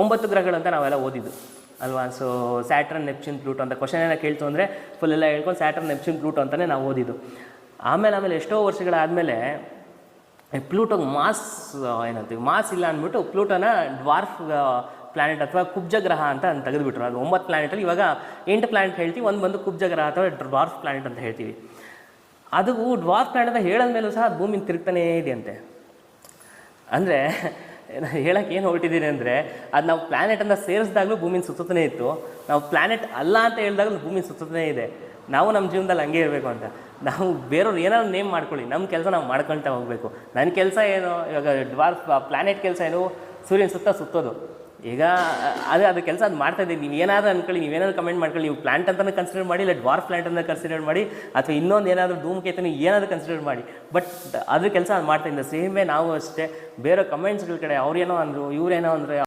ಒಂಬತ್ತು ಗ್ರಹಗಳಂತ ನಾವೆಲ್ಲ ಓದಿದ್ದು. ಅಲ್ವಾ? ಸೊ ಸ್ಯಾಟ್ರನ್ ನೆಪ್ಚೂನ್ ಪ್ಲೂಟೋ ಅಂತ ಕ್ವಶನ್ ಏನೋ ಕೇಳ್ತು ಅಂದರೆ ಫುಲ್ ಎಲ್ಲ ಹೇಳ್ಕೊಂಡು ಸ್ಯಾಟ್ರನ್ ನೆಪ್ಚೂನ್ ಪ್ಲೂಟೋ ಅಂತಲೇ ನಾವು ಓದಿದ್ದು. ಆಮೇಲೆ ಆಮೇಲೆ ಎಷ್ಟೋ ವರ್ಷಗಳಾದಮೇಲೆ ಪ್ಲೂಟೋಗೆ ಮಾಸ್ ಏನಂತೀವಿ ಮಾಸ್ ಇಲ್ಲ ಅಂದ್ಬಿಟ್ಟು ಪ್ಲೂಟೋನ ಡ್ವಾರ್ಫ್ ಪ್ಲಾನೆಟ್ ಅಥವಾ ಕುಬ್ಜ ಗ್ರಹ ಅಂತ ತೆಗೆದುಬಿಟ್ರು. ಅದು ಒಂಬತ್ತು ಪ್ಲಾನೆಟಲ್ಲಿ ಇವಾಗ ಎಂಟು ಪ್ಲಾನೆಟ್ ಹೇಳ್ತೀವಿ, ಒಂದು ಬಂದು ಕುಬ್ಜ ಗ್ರಹ ಅಥವಾ ಡ್ವಾರ್ಫ್ ಪ್ಲಾನೆಟ್ ಅಂತ ಹೇಳ್ತೀವಿ. ಅದು ಡ್ವಾರ್ಫ್ ಪ್ಲಾನೆಟ್ ಅಂತ ಹೇಳಿದ ಮೇಲೂ ಸಹ ಭೂಮಿನ ತಿರುಗ್ತಾನೇ ಇದೆಯಂತೆ. ಅಂದರೆ ಹೇಳಕ್ಕೆ ಏನು ಹೊರಟಿದ್ದೀನಿ ಅಂದರೆ, ಅದು ನಾವು ಪ್ಲ್ಯಾನೆಟನ್ನು ಸೇರಿಸಿದಾಗಲೂ ಭೂಮಿನ ಸುತ್ತನೇ ಇತ್ತು. ನಾವು ಪ್ಲ್ಯಾನೆಟ್ ಅಲ್ಲ ಅಂತ ಹೇಳಿದಾಗಲೂ ಭೂಮಿ ಸುತ್ತನೇ ಇದೆ. ನಾವು ನಮ್ಮ ಜೀವನದಲ್ಲಿ ಹಂಗೆ ಇರಬೇಕು ಅಂತ. ನಾವು ಬೇರೆಯವ್ರು ಏನಾದ್ರು ನೇಮ್ ಮಾಡ್ಕೊಳ್ಳಿ. ನಮ್ಮ ಕೆಲಸ ನಾವು ಮಾಡ್ಕೊಳ್ತಾ ಹೋಗಬೇಕು. ನನ್ನ ಕೆಲಸ ಏನು? ಇವಾಗ ಡ್ವಾರ್ ಪ್ಲ್ಯಾನೆಟ್ ಕೆಲಸ ಏನು? ಸೂರ್ಯನ ಸುತ್ತ ಸುತ್ತೋದು. ಈಗ, ಅದು ಅದು ಕೆಲಸ ಅದು ಮಾಡ್ತಾ ಇದ್ದೀವಿ ನೀವು ಏನಾದರೂ ಅನ್ಕೊಳ್ಳಿ ನೀವೇನಾದ್ರು ಕಮೆಂಟ್ ಮಾಡ್ಕೊಳ್ಳಿ, ನೀವು ಪ್ಲಾಂಟ್ ಅಂತಲೇ ಕನ್ಸಿಡರ್ ಮಾಡಿ, ಇಲ್ಲ ಡ್ವಾರ್ ಪ್ಲಾಂಟ್ ಅಂತ ಕನ್ಸಿಡರ್ ಮಾಡಿ, ಅಥವಾ ಇನ್ನೊಂದು ಏನಾದರೂ ಧೂಮಕೇತನ ಏನಾದರೂ ಕನ್ಸಿಡರ್ ಮಾಡಿ. ಬಟ್ ಅದು ಕೆಲಸ ಅದು ಮಾಡ್ತಾ ಸೇಮ್ ವೇ ನಾವು ಅಷ್ಟೇ, ಬೇರೆ ಕಮೆಂಟ್ಸ್ಗಳ ಕಡೆ ಅವ್ರೇನೋ ಅಂದರು, ಇವರೇನೋ ಅಂದರೆ